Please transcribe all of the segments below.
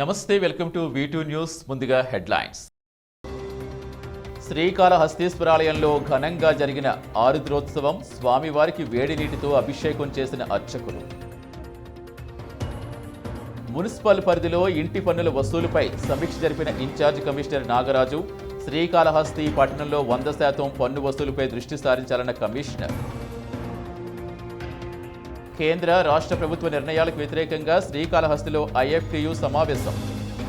నమస్తే welcome to two news ముందుగా headlines. శ్రీకాళహస్తీశ్వరాలయంలో ఘనంగా జరిగిన ఆరుద్రోత్సవం స్వామివారికి వేడి నీటితో అభిషేకం చేసిన అర్చకులు. మున్సిపల్ పరిధిలో ఇంటి పన్నుల వసూలుపై సమీక్ష జరిపిన ఇన్ఛార్జ్ కమిషనర్ నాగరాజు శ్రీకాళహస్తి పట్టణంలో వంద శాతం పన్ను వసూలుపై దృష్టి సారించాలన్న కమిషనర్. కేంద్ర రాష్ట్ర ప్రభుత్వ నిర్ణయాలకు వ్యతిరేకంగా శ్రీకాళహస్తిలో ఐఎఫ్టియు సమావేశం.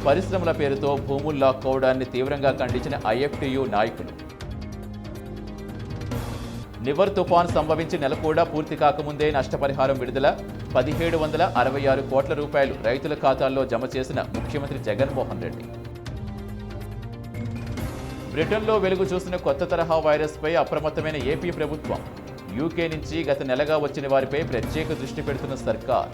పరిశ్రమల పేరుతో భూములు లాక్కోవడాన్ని తీవ్రంగా ఖండించిన ఐఎఫ్టియు నాయకులు. నివర్ తుఫాన్ సంభవించి నెల కూడా పూర్తి కాకముందే నష్టపరిహారం విడుదల పదిహేడు వందల అరవై ఆరు కోట్ల రూపాయలు రైతుల ఖాతాల్లో జమ చేసిన ముఖ్యమంత్రి జగన్మోహన్ రెడ్డి. బ్రిటన్లో వెలుగు చూసిన కొత్త తరహా వైరస్పై అప్రమత్తమైన ఏపీ ప్రభుత్వం. యూకే నుంచి గత నెలగా వచ్చిన వారిపై ప్రత్యేక దృష్టి పెడుతున్న సర్కార్.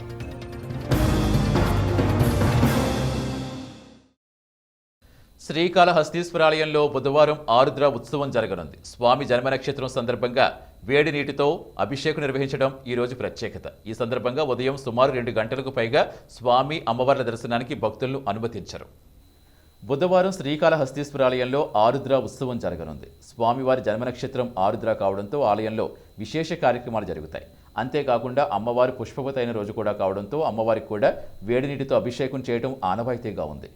శ్రీకాళహస్తీశ్వరాలయంలో బుధవారం ఆరుద్ర ఉత్సవం జరగనుంది. స్వామి జన్మ నక్షత్రం సందర్భంగా వేడి నీటితో అభిషేకం నిర్వహించడం ఈ రోజు ప్రత్యేకత. ఈ సందర్భంగా ఉదయం సుమారు రెండు గంటలకు పైగా స్వామి అమ్మవార్ల దర్శనానికి భక్తులను అనుమతించరు. బుధవారం శ్రీకాళహస్తీశ్వరాలయంలో ఆరుద్ర ఉత్సవం జరగనుంది. స్వామివారి జన్మనక్షత్రం ఆరుద్ర కావడంతో ఆలయంలో విశేష కార్యక్రమాలు జరుగుతాయి. అంతేకాకుండా అమ్మవారి పుష్పవతి అయిన రోజు కూడా కావడంతో అమ్మవారికి కూడా వేడి నీటితో అభిషేకం చేయడం ఆనవాయితీగా ఉంది.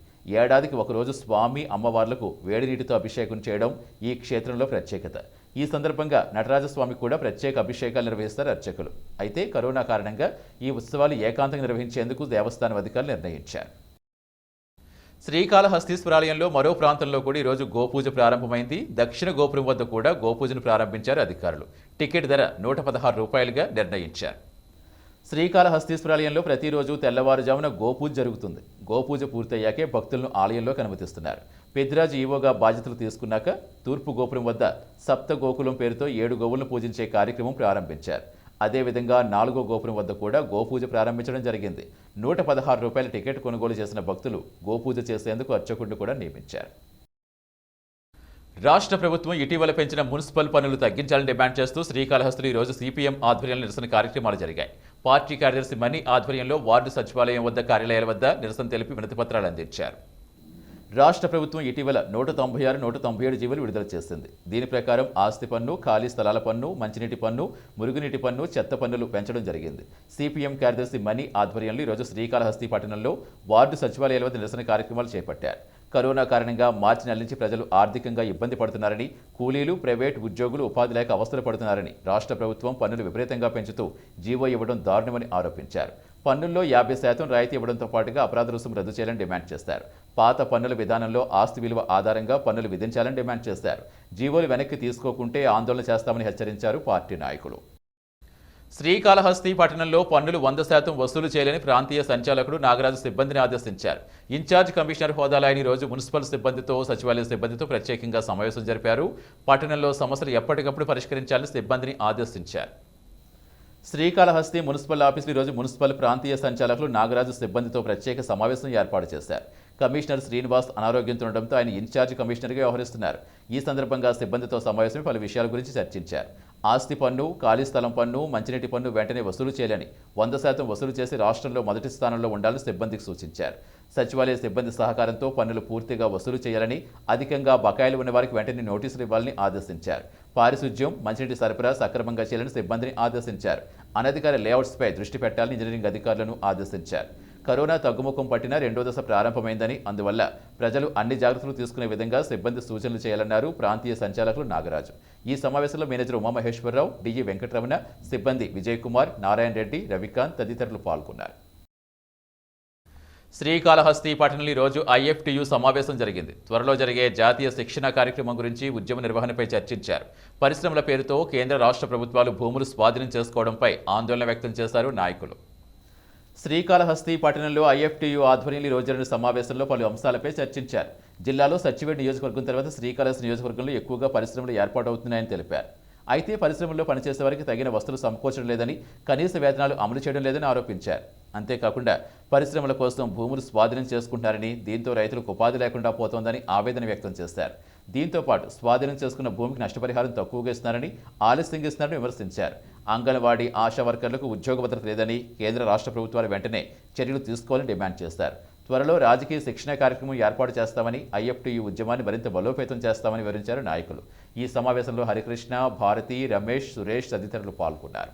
ఏడాదికి ఒకరోజు స్వామి అమ్మవార్లకు వేడి నీటితో అభిషేకం చేయడం ఈ క్షేత్రంలో ప్రత్యేకత. ఈ సందర్భంగా నటరాజస్వామి కూడా ప్రత్యేక అభిషేకాలు నిర్వహిస్తారు అర్చకులు. అయితే కరోనా కారణంగా ఈ ఉత్సవాలు ఏకాంతంగా నిర్వహించేందుకు దేవస్థానం అధికారులు నిర్ణయించారు. శ్రీకాళహస్తీశ్వరాలయంలో మరో ప్రాంతంలో కూడా ఈరోజు గోపూజ ప్రారంభమైంది. దక్షిణ గోపురం వద్ద కూడా గోపూజను ప్రారంభించారు అధికారులు. టికెట్ ధర నూట పదహారు రూపాయలుగా నిర్ణయించారు. శ్రీకాళహస్తీశ్వరాలయంలో ప్రతిరోజు తెల్లవారుజామున గోపూజ జరుగుతుంది. గోపూజ పూర్తయ్యాకే భక్తులను ఆలయంలోకి అనుమతిస్తున్నారు పెద్దిరాజు ఈవోగా బాధ్యతలు తీసుకున్నాక తూర్పు గోపురం వద్ద సప్త గోకులం పేరుతో ఏడు గోవులను పూజించే కార్యక్రమం ప్రారంభించారు. అదేవిధంగా నాలుగో గోపురం వద్ద కూడా గోపూజ ప్రారంభించడం జరిగింది. నూట పదహారు రూపాయల టికెట్ కొనుగోలు చేసిన భక్తులు గోపూజ చేసేందుకు అర్చకుడిని కూడా నియమించారు. రాష్ట్ర ప్రభుత్వం ఇటీవల పెంచిన మున్సిపల్ పనులు తగ్గించాలని డిమాండ్ చేస్తూ శ్రీకాళహస్తిలో ఈరోజు రోజు సిపిఎం ఆధ్వర్యంలో నిరసన కార్యక్రమాలు జరిగాయి. పార్టీ కార్యదర్శి మణి ఆధ్వర్యంలో వార్డు సచివాలయం వద్ద కార్యాలయాల వద్ద నిరసన తెలిపి వినతిపత్రాలు అందించారు. రాష్ట్ర ప్రభుత్వం ఇటీవల నూట తొంభై ఆరు నూట తొంభై ఏడు జీవోలు విడుదల చేసింది. దీని ప్రకారం ఆస్తి పన్ను ఖాళీ స్థలాల పన్ను మంచినీటి పన్ను మురుగునీటి పన్ను చెత్త పన్నులు పెంచడం జరిగింది. సిపిఎం కార్యదర్శి మణి ఆధ్వర్యంలో ఈరోజు శ్రీకాళహస్తి పట్టణంలో వార్డు సచివాలయాల వద్ద నిరసన కార్యక్రమాలు చేపట్టారు. కరోనా కారణంగా మార్చి నెల నుంచి ప్రజలు ఆర్థికంగా ఇబ్బంది పడుతున్నారని కూలీలు ప్రైవేట్ ఉద్యోగులు ఉపాధి లేక అవస్థలు పడుతున్నారని రాష్ట్ర ప్రభుత్వం పన్నులు విపరీతంగా పెంచుతూ జీవో ఇవ్వడం దారుణమని ఆరోపించారు. పన్నుల్లో యాభై శాతం రాయితీ ఇవ్వడంతో పాటుగా అపరాధ రుసుము రద్దు చేయాలని డిమాండ్ చేశారు పాత పన్నుల విధానంలో ఆస్తి విలువ ఆధారంగా పన్నులు విధించాలని డిమాండ్ చేశారు జీవోలు వెనక్కి తీసుకోకుంటే ఆందోళన చేస్తామని హెచ్చరించారు పార్టీ నాయకులు. శ్రీకాళహస్తి పట్టణంలో పన్నులు వంద శాతం వసూలు చేయాలని ప్రాంతీయ సంచాలకుడు నాగరాజు సిబ్బందిని ఆదేశించారు. ఇన్ఛార్జ్ కమిషనర్ హోదాలో ఆయన ఈరోజు మున్సిపల్ సిబ్బందితో సచివాలయ సిబ్బందితో ప్రత్యేకంగా సమావేశం జరిపారు. పట్టణంలో సమస్యలు ఎప్పటికప్పుడు పరిష్కరించాలని సిబ్బందిని ఆదేశించారు. శ్రీకాళహస్తి మున్సిపల్ ఆఫీసులో ఈరోజు మున్సిపల్ ప్రాంతీయ సంచాలకులు నాగరాజు సిబ్బందితో ప్రత్యేక సమావేశం ఏర్పాటు చేశారు. కమిషనర్ శ్రీనివాస్ అనారోగ్యంతో ఉండడంతో ఆయన ఇన్ఛార్జ్ కమిషనర్గా వ్యవహరిస్తున్నారు. ఈ సందర్భంగా సిబ్బందితో సమావేశమే పలు విషయాల గురించి చర్చించారు. ఆస్తి పన్ను ఖాళీ స్థలం పన్ను మంచినీటి పన్ను వెంటనే వసూలు చేయాలని వంద శాతం వసూలు చేసి రాష్ట్రంలో మొదటి స్థానంలో ఉండాలని సిబ్బందికి సూచించారు. సచివాలయ సిబ్బంది సహకారంతో పన్నులు పూర్తిగా వసూలు చేయాలని అధికంగా బకాయిలు ఉన్న వారికి వెంటనే నోటీసులు ఇవ్వాలని ఆదేశించారు. పారిశుధ్యం మంచినీటి సరఫరా సక్రమంగా చేయాలని సిబ్బందిని ఆదేశించారు. అనధికార లేఅవుట్స్పై దృష్టి పెట్టాలని ఇంజనీరింగ్ అధికారులను ఆదేశించారు. కరోనా తగ్గుముఖం పట్టిన రెండో దశ ప్రారంభమైందని అందువల్ల ప్రజలు అన్ని జాగ్రత్తలు తీసుకునే విధంగా సిబ్బంది సూచనలు చేయాలన్నారు ప్రాంతీయ సంచాలకులు నాగరాజు. ఈ సమావేశంలో మేనేజర్ ఉమామహేశ్వరరావు డిఈ వెంకటరమణ సిబ్బంది విజయ్ కుమార్ నారాయణ రెడ్డి రవికాంత్ తదితరులు పాల్గొన్నారు. శ్రీకాళహస్తి పట్టణంలో ఈరోజు ఐఎఫ్టియు సమావేశం జరిగింది. త్వరలో జరిగే జాతీయ శిక్షణ కార్యక్రమం గురించి ఉద్యమ నిర్వహణపై చర్చించారు. పరిశ్రమల పేరుతో కేంద్ర రాష్ట్ర ప్రభుత్వాలు భూములు స్వాధీనం చేసుకోవడంపై ఆందోళన వ్యక్తం చేశారు నాయకులు. శ్రీకాళహస్తి పట్టణంలో ఐఎఫ్టియు ఆధ్వర్యంలో ఈ రోజు జరిగిన సమావేశంలో పలు అంశాలపై చర్చించారు. జిల్లాలో సచివేడి నియోజకవర్గం తర్వాత శ్రీకాళహస్తి నియోజకవర్గంలో ఎక్కువగా పరిశ్రమలు ఏర్పాటు అవుతున్నాయని తెలిపారు. అయితే పరిశ్రమల్లో పనిచేసే వారికి తగిన వస్తువులు సమకూర్చడం లేదని కనీస వేతనాలు అమలు చేయడం లేదని ఆరోపించారు. అంతేకాకుండా పరిశ్రమల కోసం భూములు స్వాధీనం చేసుకుంటారని దీంతో రైతులకు ఉపాధి లేకుండా పోతోందని ఆవేదన వ్యక్తం చేశారు. దీంతో పాటు స్వాధీనం చేసుకున్న భూమికి నష్టపరిహారం తక్కువగా ఇస్తున్నారని ఆలస్యంగా ఇస్తున్నారని విమర్శించారు. అంగన్వాడీ ఆశా వర్కర్లకు ఉద్యోగ భద్రత లేదని కేంద్ర రాష్ట్ర ప్రభుత్వాలు వెంటనే చర్యలు తీసుకోవాలని డిమాండ్ చేశారు. త్వరలో రాజకీయ శిక్షణ కార్యక్రమం ఏర్పాటు చేస్తామని ఐఎఫ్టీయూ ఉద్యమాన్ని మరింత బలోపేతం చేస్తామని వివరించారు నాయకులు. ఈ సమావేశంలో హరికృష్ణ భారతి రమేష్ సురేష్ తదితరులు పాల్గొన్నారు.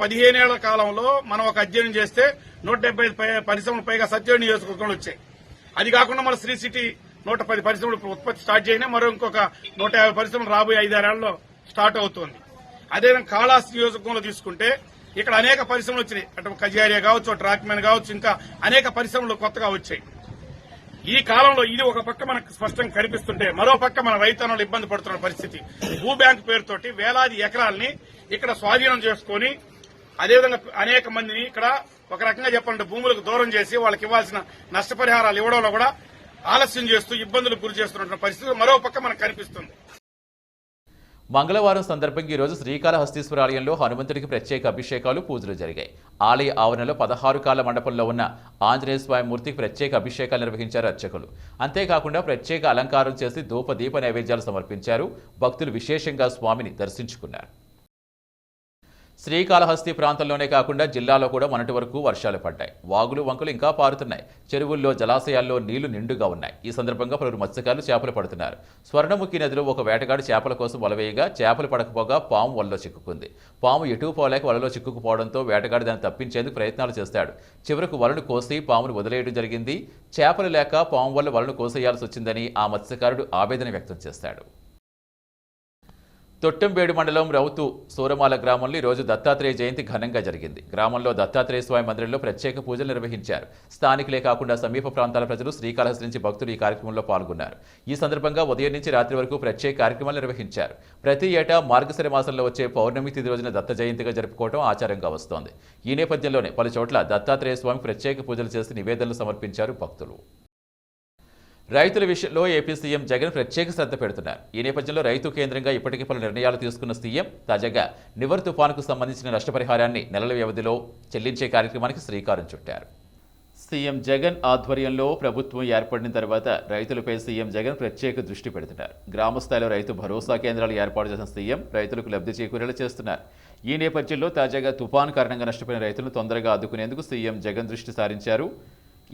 పదిహేనేళ్ళ కాలంలో మనం ఒక అధ్యయనం చేస్తే నూట డెబ్బై పరిశ్రమలు పైగా సత్య నియోజకవర్గంలో వచ్చాయి. అది కాకుండా మన శ్రీ సిటీ నూట పది పరిశ్రమలు ఉత్పత్తి స్టార్ట్ చేయనే మరో ఇంకొక నూట యాభై పరిశ్రమలు రాబోయే ఐదారేళ్ళలో స్టార్ట్ అవుతోంది. అదేవిధంగా కాళాస్ నియోజకవర్గంలో తీసుకుంటే ఇక్కడ అనేక పరిశ్రమలు వచ్చినాయి. అటు కజారియా కావచ్చు అటు రాక్మెన్ కావచ్చు ఇంకా అనేక పరిశ్రమలు కొత్తగా వచ్చాయి. ఈ కాలంలో ఇది ఒక పక్క మనకు స్పష్టంగా కనిపిస్తుంటే మరో పక్క మన రైతన్నలు ఇబ్బంది పడుతున్న పరిస్థితి. భూ బ్యాంకు పేరుతోటి వేలాది ఎకరాల్ని ఇక్కడ స్వాధీనం చేసుకొని అదేవిధంగా అనేక మందిని ఇక్కడ ఒక రకంగా చెప్పాలంటే భూములకు దూరం చేసి వాళ్ళకి ఇవ్వాల్సిన నష్టపరిహారాలు ఇవ్వడంలో కూడా ఆలస్యం చేస్తూ ఇబ్బందులకు గురి చేస్తున్న పరిస్థితి మరో పక్క మనకు కనిపిస్తుంది. మంగళవారం సందర్భంగా ఈరోజు శ్రీకాళహస్తీశ్వర ఆలయంలో హనుమంతుడికి ప్రత్యేక అభిషేకాలు పూజలు జరిగాయి. ఆలయ ఆవరణలో పదహారు కాల మండపంలో ఉన్న ఆంజనేయ స్వామి మూర్తికి ప్రత్యేక అభిషేకాలు నిర్వహించారు అర్చకులు. అంతేకాకుండా ప్రత్యేక అలంకారం చేసి ధూప దీప నైవేద్యాలు సమర్పించారు. భక్తులు విశేషంగా స్వామిని దర్శించుకున్నారు. శ్రీకాళహస్తి ప్రాంతంలోనే కాకుండా జిల్లాలో కూడా మొన్నటి వరకు వర్షాలు పడ్డాయి. వాగులు వంకలు ఇంకా పారుతున్నాయి. చెరువుల్లో జలాశయాల్లో నీళ్ళు నిండుగా ఉన్నాయి. ఈ సందర్భంగా పలువురు మత్స్యకారులు చేపలు పడుతున్నారు. స్వర్ణముఖి నదిలో ఒక వేటగాడు చేపల కోసం వలవేయగా చేపలు పడకపోగా పాము వలలో చిక్కుకుంది. పాము ఎటు పోలేక వలలో చిక్కుకుపోవడంతో వేటగాడు దాన్ని తప్పించేందుకు ప్రయత్నాలు చేస్తాడు. చివరకు వలను కోసి పామును వదిలేయడం జరిగింది. చేపలు లేక పాము వల్ల వలను కోసేయాల్సి వచ్చిందని ఆ మత్స్యకారుడు ఆవేదన వ్యక్తం చేస్తాడు. తొట్టంబేడు మండలం రౌతు సూరమాల గ్రామంలో ఈరోజు దత్తాత్రేయ జయంతి ఘనంగా జరిగింది. గ్రామంలో దత్తాత్రేయ స్వామి మందిరంలో ప్రత్యేక పూజలు నిర్వహించారు. స్థానికులే కాకుండా సమీప ప్రాంతాల ప్రజలు శ్రీకాళహస్తి నుంచి భక్తులు ఈ కార్యక్రమంలో పాల్గొన్నారు. ఈ సందర్భంగా ఉదయం నుంచి రాత్రి వరకు ప్రత్యేక కార్యక్రమాలు నిర్వహించారు. ప్రతి ఏటా మార్గశిర మాసంలో వచ్చే పౌర్ణమి తిథి రోజున దత్త జయంతిగా జరుపుకోవడం ఆచారంగా వస్తోంది. ఈ నేపథ్యంలోనే పలు చోట్ల దత్తాత్రేయ స్వామి ప్రత్యేక పూజలు చేసి నివేదనలు సమర్పించారు భక్తులు. రైతుల విషయంలో ఏపీ సీఎం జగన్ ప్రత్యేక శ్రద్ధ పెడుతున్నారు. ఈ నేపథ్యంలో రైతు కేంద్రంగా ఇప్పటికే పలు నిర్ణయాలు తీసుకున్న సీఎం తాజాగా నివర్ తుఫానుకు సంబంధించిన నష్టపరిహారాన్ని నెలల వ్యవధిలో చెల్లించే కార్యక్రమానికి శ్రీకారం చుట్టారు. సీఎం జగన్ ఆధ్వర్యంలో ప్రభుత్వం ఏర్పడిన తర్వాత రైతులపై సీఎం జగన్ ప్రత్యేక దృష్టి పెడుతున్నారు. గ్రామ స్థాయిలో రైతు భరోసా కేంద్రాలు ఏర్పాటు చేసిన సీఎం రైతులకు లబ్ధి చేకూరేలా చేస్తున్నారు. ఈ నేపథ్యంలో తాజాగా తుఫాన్ కారణంగా నష్టపోయిన రైతులను తొందరగా ఆదుకునేందుకు సీఎం జగన్ దృష్టి సారించారు.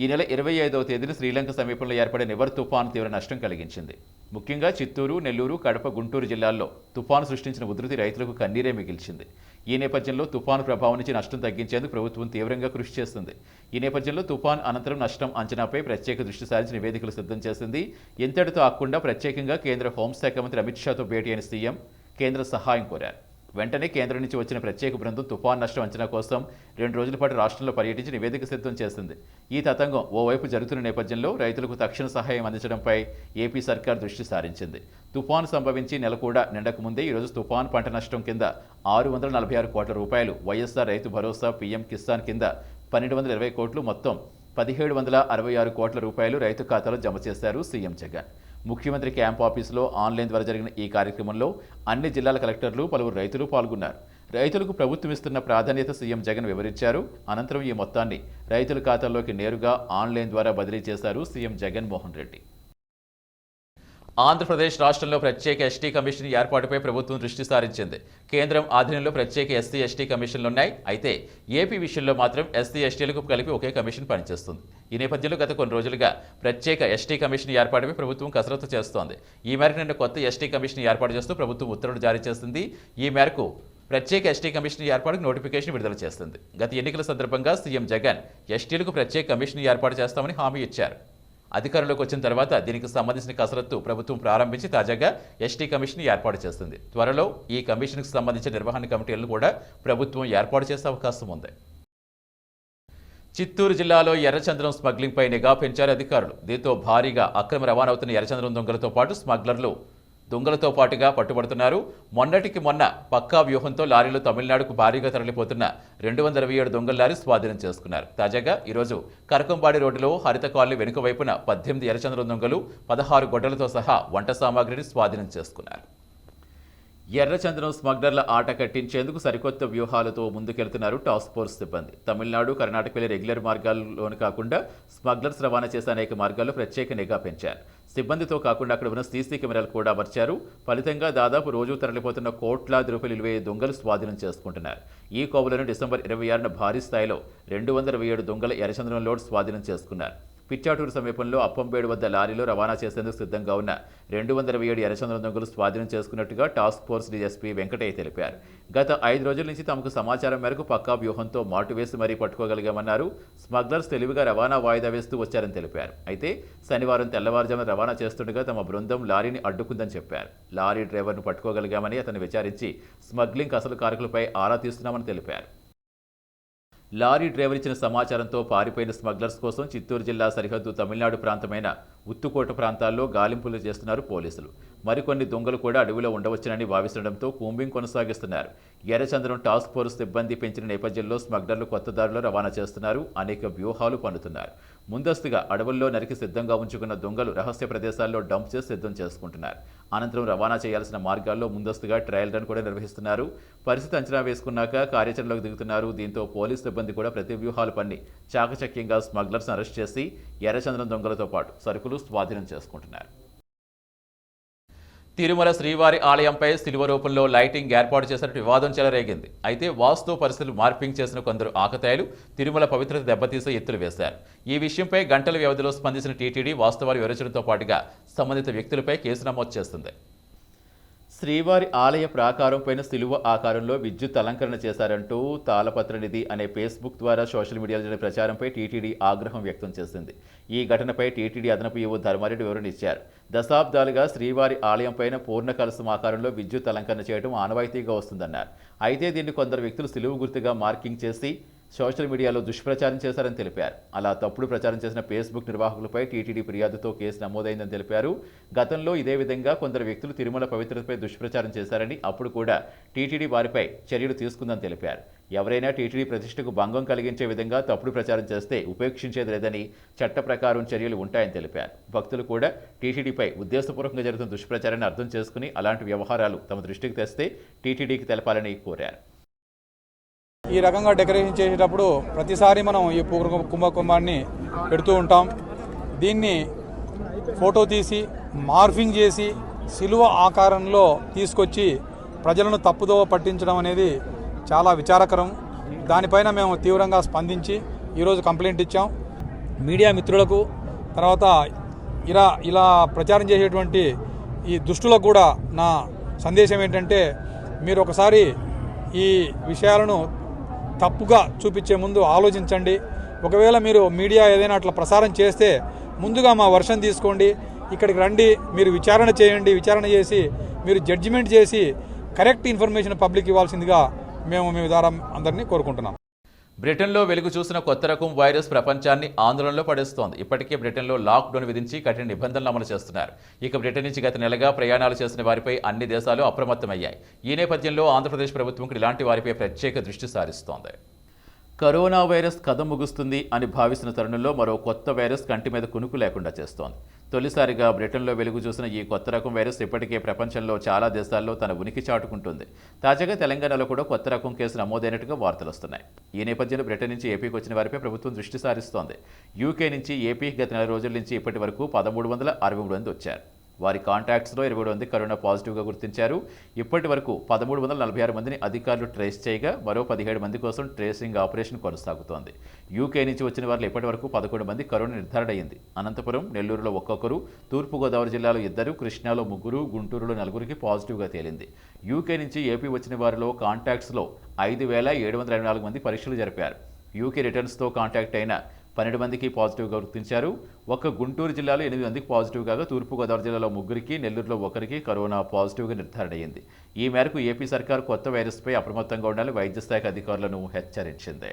ఈ నెల ఇరవై ఐదవ తేదీన శ్రీలంక సమీపంలో ఏర్పడే నివర్ తుఫాను తీవ్ర నష్టం కలిగించింది. ముఖ్యంగా చిత్తూరు నెల్లూరు కడప గుంటూరు జిల్లాల్లో తుఫాను సృష్టించిన ఉధృతి రైతులకు కన్నీరే మిగిల్చింది. ఈ నేపథ్యంలో తుఫాను ప్రభావం నుంచి నష్టం తగ్గించేందుకు ప్రభుత్వం తీవ్రంగా కృషి చేస్తుంది. ఈ నేపథ్యంలో తుఫాను అనంతరం నష్టం అంచనాపై ప్రత్యేక దృష్టి సారించి నివేదికలు సిద్ధం చేసింది. ఇంతటితో ఆకుండా ప్రత్యేకంగా కేంద్ర హోంశాఖ మంత్రి అమిత్ షాతో భేటీ అయిన సీఎం కేంద్ర సహాయం కోరారు. వెంటనే కేంద్రం నుంచి వచ్చిన ప్రత్యేక బృందం తుఫాన్ నష్టం అంచనా కోసం రెండు రోజుల పాటు రాష్ట్రంలో పర్యటించి నివేదిక సిద్ధం చేసింది. ఈ తతంగం ఓవైపు జరుగుతున్న నేపథ్యంలో రైతులకు తక్షణ సహాయం అందించడంపై ఏపీ సర్కార్ దృష్టి సారించింది. తుఫాన్ సంభవించి నెల కూడా నిండక ముందే ఈరోజు తుఫాన్ పంట నష్టం కింద ఆరు వందల నలభై ఆరు కోట్ల రూపాయలు వైఎస్ఆర్ రైతు భరోసా పీఎం కిసాన్ కింద పన్నెండు వందల ఇరవై కోట్లు మొత్తం పదిహేడు వందల అరవై ఆరు కోట్ల రూపాయలు రైతు ఖాతాలో జమ చేశారు సీఎం జగన్. ముఖ్యమంత్రి క్యాంప్ ఆఫీసులో ఆన్లైన్ ద్వారా జరిగిన ఈ కార్యక్రమంలో అన్ని జిల్లాల కలెక్టర్లు పలువురు రైతులు పాల్గొన్నారు. రైతులకు ప్రభుత్వం ఇస్తున్న ప్రాధాన్యత సీఎం జగన్ వివరించారు. అనంతరం ఈ మొత్తాన్ని రైతుల ఖాతాల్లోకి నేరుగా ఆన్లైన్ ద్వారా బదిలీ చేశారు సీఎం జగన్మోహన్ రెడ్డి. ఆంధ్రప్రదేశ్ రాష్ట్రంలో ప్రత్యేక ఎస్టీ కమిషన్ ఏర్పాటుపై ప్రభుత్వం దృష్టి సారించింది. కేంద్రం ఆధీనంలో ప్రత్యేక ఎస్సీ ఎస్టీ కమిషన్లు ఉన్నాయి అయితే ఏపీ విషయంలో మాత్రం ఎస్సీ ఎస్టీలకు కలిపి ఒకే కమిషన్ పనిచేస్తుంది. ఈ నేపథ్యంలో గత కొన్ని రోజులుగా ప్రత్యేక ఎస్టీ కమిషన్ ఏర్పాటుపై ప్రభుత్వం కసరత్తు చేస్తోంది. ఈ మేరకు నిన్న కొత్త ఎస్టీ కమిషన్ ఏర్పాటు చేస్తూ ప్రభుత్వం ఉత్తర్వులు జారీ చేసింది. ఈ మేరకు ప్రత్యేక ఎస్టీ కమిషన్ ఏర్పాటుకు నోటిఫికేషన్ విడుదల చేస్తుంది గత ఎన్నికల సందర్భంగా సీఎం జగన్ ఎస్టీలకు ప్రత్యేక కమిషన్ ఏర్పాటు చేస్తామని హామీ ఇచ్చారు. అధికారంలోకి వచ్చిన తర్వాత దీనికి సంబంధించిన కసరత్తు ప్రభుత్వం ప్రారంభించి తాజాగా ఎస్టీ కమిషన్ ఏర్పాటు చేస్తుంది. త్వరలో ఈ కమిషన్కు సంబంధించిన నిర్వహణ కమిటీలను కూడా ప్రభుత్వం ఏర్పాటు చేసే అవకాశం ఉంది. చిత్తూరు జిల్లాలో ఎర్రచంద్రం స్మగ్లింగ్పై నిఘా పెంచారు అధికారులు. దీంతో భారీగా అక్రమ రవాణా అవుతున్న ఎర్రచంద్రం దొంగలతో పాటు స్మగ్లర్లు దొంగలతో పాటుగా పట్టుబడుతున్నారు. మొన్నటికి మొన్న పక్కా వ్యూహంతో లారీలు తమిళనాడుకు భారీగా తరలిపోతున్న రెండు వందల ఇరవై ఏడు దొంగల లారీ స్వాధీనం చేసుకున్నారు. తాజాగా ఈరోజు కరకంబాడి రోడ్డులో హరిత కాలనీ వెనుక వైపున పద్దెనిమిది ఎర్రచంద్ర దొంగలు పదహారు గొడ్డలతో సహా వంట సామాగ్రిని స్వాధీనం చేసుకున్నారు. ఎర్రచందనం స్మగ్లర్ల ఆట కట్టించేందుకు సరికొత్త వ్యూహాలతో ముందుకెళ్తున్నారు టాస్క్ ఫోర్స్ సిబ్బంది. తమిళనాడు కర్ణాటక వెళ్ళే రెగ్యులర్ మార్గాల్లోనే కాకుండా స్మగ్లర్స్ రవాణా చేసే అనేక మార్గాల్లో ప్రత్యేక నిఘా పెంచారు. సిబ్బందితో కాకుండా అక్కడ ఉన్న సీసీ కెమెరాలు కూడా అమర్చారు. ఫలితంగా దాదాపు రోజు తరలిపోతున్న కోట్లాది రూపాయలు విలువయ్యే దొంగలు స్వాధీనం చేసుకుంటున్నారు. ఈ కోవులను డిసెంబర్ ఇరవై ఆరున భారీ స్థాయిలో రెండు వందల ఇరవై ఏడు దొంగల ఎర్రచందనం లోడ్ స్వాధీనం చేసుకున్నారు. పిచ్చాటూరు సమీపంలో అప్పంపేడు వద్ద లారీలో రవాణా చేసేందుకు సిద్ధంగా ఉన్న రెండు వందల ఇరవై ఏడు ఎర్రచంద్రం దొంగలు స్వాధీనం చేసుకున్నట్టుగా టాస్క్ ఫోర్స్ డీఎస్పీ వెంకటయ్య తెలిపారు. గత ఐదు రోజుల నుంచి తమకు సమాచారం మేరకు పక్కా వ్యూహంతో మాటు వేసి మరీ పట్టుకోగలిగామన్నారు. స్మగ్లర్స్ తెలివిగా రవాణా వాయిదా వేస్తూ వచ్చారని తెలిపారు. అయితే శనివారం తెల్లవారుజామున రవాణా చేస్తుండగా తమ బృందం లారీని అడ్డుకుందని చెప్పారు. లారీ డ్రైవర్ను పట్టుకోగలిగామని అతను విచారించి స్మగ్లింగ్ అసలు కారకులపై ఆరా తీస్తున్నామని తెలిపారు. లారీ డ్రైవర్ ఇచ్చిన సమాచారంతో పారిపోయిన స్మగ్లర్స్ కోసం చిత్తూరు జిల్లా సరిహద్దు తమిళనాడు ప్రాంతమైన ఉత్తుకోట ప్రాంతాల్లో గాలింపులు చేస్తున్నారు పోలీసులు. మరికొన్ని దొంగలు కూడా అడవిలో ఉండవచ్చునని భావిస్తుండటంతో కూంబింగ్ కొనసాగిస్తున్నారు. ఎర్రచంద్రం టాస్క్ ఫోర్స్ సిబ్బంది పెంచిన నేపథ్యంలో స్మగ్లర్లు కొత్త దారిలో రవాణా చేస్తున్నారు. అనేక వ్యూహాలు పన్నుతున్నారు ముందస్తుగా అడవుల్లో నరికి సిద్ధంగా ఉంచుకున్న దొంగలు రహస్య ప్రదేశాల్లో డంప్ చేసి సిద్ధం చేసుకుంటున్నారు. అనంతరం రవాణా చేయాల్సిన మార్గాల్లో ముందస్తుగా ట్రయల్ రన్ కూడా నిర్వహిస్తున్నారు. పరిస్థితి అంచనా వేసుకున్నాక కార్యాచరణలోకి దిగుతున్నారు. దీంతో పోలీస్ సిబ్బంది కూడా ప్రతి వ్యూహాలు పన్ని చాకచక్యంగా స్మగ్లర్స్ అరెస్ట్ చేసి ఎర్రచంద్రం దొంగలతో పాటు సరుకులు స్వాధీనం చేసుకుంటున్నారు. తిరుమల శ్రీవారి ఆలయంపై శిలువ రూపంలో లైటింగ్ ఏర్పాటు చేసినట్టు వివాదం చెలరేగింది. అయితే వాస్తు పరిస్థితులు మార్పింగ్ చేసిన కొందరు ఆకతాయిలు తిరుమల పవిత్రత దెబ్బతీసే ఎత్తులు వేశారు. ఈ విషయంపై గంటల వ్యవధిలో స్పందించిన టీటీడీ వాస్తవాలు వివరించడంతో పాటుగా సంబంధిత వ్యక్తులపై కేసు నమోదు చేస్తుంది. శ్రీవారి ఆలయ ప్రాకారం పైన సిలువ ఆకారంలో విద్యుత్ అలంకరణ చేశారంటూ తాళపత్రనిధి అనే ఫేస్బుక్ ద్వారా సోషల్ మీడియాలో జరిగిన ప్రచారంపై టీటీడీ ఆగ్రహం వ్యక్తం చేసింది. ఈ ఘటనపై టీటీడీ అదనపు యువ ధర్మారెడ్డి వివరణ ఇచ్చారు. దశాబ్దాలుగా శ్రీవారి ఆలయం పైన పూర్ణ కలసం ఆకారంలో విద్యుత్ అలంకరణ చేయడం ఆనవాయితీగా వస్తుందన్నారు. అయితే దీన్ని కొందరు వ్యక్తులు సిలువు గుర్తుగా మార్కింగ్ చేసి సోషల్ మీడియాలో దుష్ప్రచారం చేశారని తెలిపారు. అలా తప్పుడు ప్రచారం చేసిన ఫేస్బుక్ నిర్వాహకులపై టీటీడీ ఫిర్యాదుతో కేసు నమోదైందని తెలిపారు. గతంలో ఇదే విధంగా కొందరు వ్యక్తులు తిరుమల పవిత్రతపై దుష్ప్రచారం చేశారని అప్పుడు కూడా టీటీడీ వారిపై చర్యలు తీసుకుందని తెలిపారు. ఎవరైనా టీటీడీ ప్రతిష్టకు భంగం కలిగించే విధంగా తప్పుడు ప్రచారం చేస్తే ఉపేక్షించేది లేదని చట్ట ప్రకారం చర్యలు ఉంటాయని తెలిపారు. భక్తులు కూడా టీటీడీపై ఉద్దేశపూర్వకంగా జరుగుతున్న దుష్ప్రచారాన్ని అర్థం చేసుకుని అలాంటి వ్యవహారాలు తమ దృష్టికి తెస్తే టీటీడీకి తెలపాలని కోరారు. ఈ రకంగా డెకరేషన్ చేసేటప్పుడు ప్రతిసారి మనం ఈ పూర్వ కుంభకుంభాన్ని పెడుతూ ఉంటాం. దీన్ని ఫోటో తీసి మార్ఫింగ్ చేసి సిలువ ఆకారంలో తీసుకొచ్చి ప్రజలను తప్పుదోవ పట్టించడం అనేది చాలా విచారకరం. దానిపైన మేము తీవ్రంగా స్పందించి ఈరోజు కంప్లైంట్ ఇచ్చాం. మీడియా మిత్రులకు తర్వాత ఇలా ఇలా ప్రచారం చేసేటువంటి ఈ దుష్టులకు కూడా నా సందేశం ఏంటంటే మీరు ఒకసారి ఈ విషయాలను తప్పుగా చూపించే ముందు ఆలోచించండి. ఒకవేళ మీరు మీడియా ఏదైనా అట్లా ప్రసారం చేస్తే ముందుగా మా వర్షం తీసుకోండి. ఇక్కడికి రండి మీరు విచారణ చేయండి. విచారణ చేసి మీరు జడ్జిమెంట్ చేసి కరెక్ట్ ఇన్ఫర్మేషన్ పబ్లిక్ ఇవ్వాల్సిందిగా మేము మీ ద్వారా అందరినీ కోరుకుంటున్నాం. బ్రిటన్లో వెలుగు చూసిన కొత్త రకం వైరస్ ప్రపంచాన్ని ఆందోళనలో పడేస్తోంది. ఇప్పటికే బ్రిటన్లో లాక్డౌన్ విధించి కఠిన నిబంధనలు అమలు చేస్తున్నారు. ఇక బ్రిటన్ నుంచి గత నెలగా ప్రయాణాలు చేసిన వారిపై అన్ని దేశాలు అప్రమత్తమయ్యాయి. ఈ నేపథ్యంలో ఆంధ్రప్రదేశ్ ప్రభుత్వం ఇలాంటి వారిపై ప్రత్యేక దృష్టి సారిస్తోంది. కరోనా వైరస్ కథ ముగుస్తుంది అని భావిస్తున్న తరుణంలో మరో కొత్త వైరస్ కంటి మీద కునుకు లేకుండా చేస్తోంది. తొలిసారిగా బ్రిటన్లో వెలుగు చూసిన ఈ కొత్త రకం వైరస్ ఇప్పటికే ప్రపంచంలో చాలా దేశాల్లో తన ఉనికి చాటుకుంటుంది. తాజాగా తెలంగాణలో కూడా కొత్త రకం కేసు నమోదైనట్టుగా వార్తలు వస్తున్నాయి. ఈ నేపథ్యంలో బ్రిటన్ నుంచి ఏపీకి వచ్చిన వారిపై ప్రభుత్వం దృష్టి సారిస్తోంది. యూకే నుంచి ఏపీ గత నెల రోజుల నుంచి ఇప్పటి వరకు పదమూడు వందల అరవై మూడు మంది వచ్చారు. వారి కాంటాక్ట్స్లో ఇరవై మంది కరోనా పాజిటివ్గా గుర్తించారు. ఇప్పటి వరకు పదమూడు వందల నలభై ఆరు మందిని అధికారులు ట్రేస్ చేయగా మరో పదిహేడు మంది కోసం ట్రేసింగ్ ఆపరేషన్ కొనసాగుతోంది. యూకే నుంచి వచ్చిన వారిలో ఇప్పటి వరకు పదకొండు మంది కరోనా నిర్ధారణ అయింది. అనంతపురం నెల్లూరులో ఒక్కొక్కరు తూర్పుగోదావరి జిల్లాలో ఇద్దరు కృష్ణాలో ముగ్గురు గుంటూరులో నలుగురికి పాజిటివ్గా తేలింది. యూకే నుంచి ఏపీ వచ్చిన వారిలో కాంటాక్ట్స్లో ఐదు వేల ఏడు వందల ఇరవై నాలుగు మంది పరీక్షలు జరిపారు. యూకే రిటర్న్స్తో కాంటాక్ట్ అయిన పన్నెండు మందికి పాజిటివ్గా గుర్తించారు. ఒక్క గుంటూరు జిల్లాలో ఎనిమిది మందికి పాజిటివ్ కాగా తూర్పుగోదావరి జిల్లాలో ముగ్గురికి నెల్లూరులో ఒకరికి కరోనా పాజిటివ్గా నిర్ధారణ అయింది ఈ మేరకు ఏపీ సర్కార్ కొత్త వైరస్పై అప్రమత్తంగా ఉండాలని వైద్య శాఖ అధికారులను హెచ్చరించింది.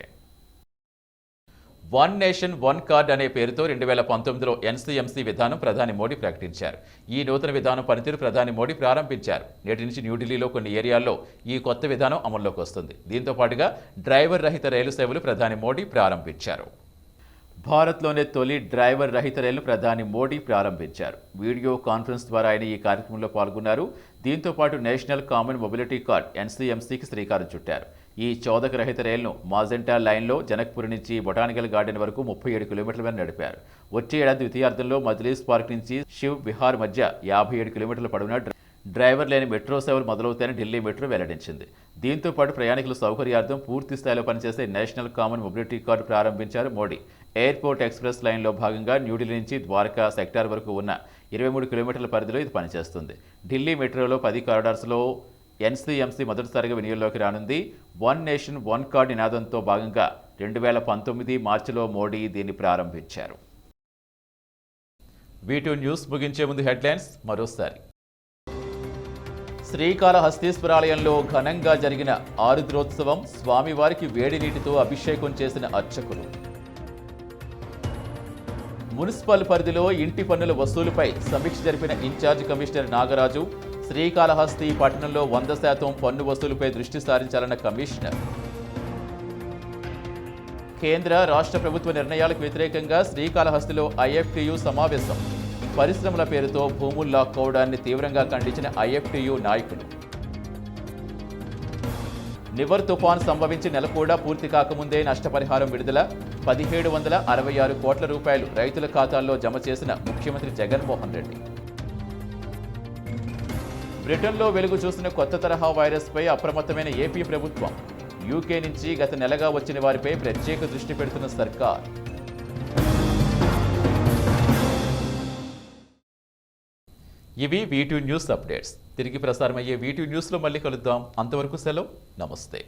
వన్ నేషన్ వన్ కార్డ్ అనే పేరుతో రెండు వేల పంతొమ్మిదిలో ఎన్సీఎంసీ విధానం ప్రధాని మోడీ ప్రకటించారు. ఈ నూతన విధానం పనితీరు ప్రధాని మోడీ ప్రారంభించారు. నేటి నుంచి న్యూఢిల్లీలో కొన్ని ఏరియాల్లో ఈ కొత్త విధానం అమల్లోకి వస్తుంది. దీంతో పాటుగా డ్రైవర్ రహిత రైలు సేవలు ప్రధాని మోడీ ప్రారంభించారు. భారత్లోనే తొలి డ్రైవర్ రహిత రైలు ప్రధాని మోడీ ప్రారంభించారు. వీడియో కాన్ఫరెన్స్ ద్వారా ఆయన ఈ కార్యక్రమంలో పాల్గొన్నారు. దీంతో పాటు నేషనల్ కామన్ మొబిలిటీ కార్డ్ ఎన్సీఎంసీకి శ్రీకారం చుట్టారు. ఈ చోదక రహిత రైలును మాజెంటా లైన్లో జనక్పూర్ నుంచి బొటానికల్ గార్డెన్ వరకు ముప్పై ఏడు కిలోమీటర్ల మేర నడిపారు. వచ్చే ఏడాది ద్వితీయార్థంలో మజ్లీస్ పార్క్ నుంచి శివ్ విహార్ మధ్య యాభై ఏడు కిలోమీటర్ల పొడవున డ్రైవర్ లేని మెట్రో సేవలు మొదలవుతాయని ఢిల్లీ మెట్రో వెల్లడించింది. దీంతో పాటు ప్రయాణికుల సౌకర్యార్థం పూర్తి స్థాయిలో పనిచేసే నేషనల్ కామన్ మొబిలిటీ కార్డు ప్రారంభించారు మోడీ. ఎయిర్పోర్ట్ ఎక్స్ప్రెస్ లైన్లో భాగంగా న్యూఢిల్లీ నుంచి ద్వారకా సెక్టార్ వరకు ఉన్న ఇరవై మూడు కిలోమీటర్ల పరిధిలో ఇది పనిచేస్తుంది. ఢిల్లీ మెట్రోలో పది కారిడార్స్లో ఎన్సీఎంసీ మొదటిసారిగా వినియోగంలోకి రానుంది. వన్ నేషన్ వన్ కార్డ్ నినాదంతో భాగంగా రెండు వేల పంతొమ్మిది మార్చిలో మోడీ దీన్ని ప్రారంభించారు. వీటూ న్యూస్ ముగించే ముందు హెడ్లైన్స్ మరోసారి. శ్రీకాళహస్తీశ్వరాలయంలో ఘనంగా జరిగిన ఆరుద్రోత్సవం స్వామివారికి వేడి నీటితో అభిషేకం చేసిన అర్చకులు. మున్సిపల్ పరిధిలో ఇంటి పన్నుల వసూలుపై సమీక్ష జరిపిన ఇన్ఛార్జ్ కమిషనర్ నాగరాజు శ్రీకాళహస్తి పట్టణంలో వంద శాతం పన్ను వసూలుపై దృష్టి సారించాలన్న కమిషనర్. కేంద్ర రాష్ట్ర ప్రభుత్వ నిర్ణయాలకు వ్యతిరేకంగా శ్రీకాళహస్తిలో ఐఎఫ్టియు సమావేశం. పరిశ్రమల పేరుతో భూములు లాక్కోవడాన్ని తీవ్రంగా ఖండించిన ఐఎఫ్టియు నాయకులు. నివర్ తుఫాన్ సంభవించి నెల కూడా పూర్తి కాకముందే నష్టపరిహారం విడుదల పదిహేడు వందల అరవై ఆరు కోట్ల రూపాయలు రైతుల ఖాతాల్లో జమ చేసిన ముఖ్యమంత్రి జగన్మోహన్ రెడ్డి. బ్రిటన్లో వెలుగు చూసిన కొత్త తరహా వైరస్పై అప్రమత్తమైన ఏపీ ప్రభుత్వం. యూకే నుంచి గత నెలగా వచ్చిన వారిపై ప్రత్యేక దృష్టి పెడుతున్న సర్కార్. ఇవి వీటి న్యూస్ అప్డేట్స్ తిరిగి ప్రసారమయ్యే వీటి న్యూస్లో మళ్ళీ కలుద్దాం. అంతవరకు సెలవు. నమస్తే.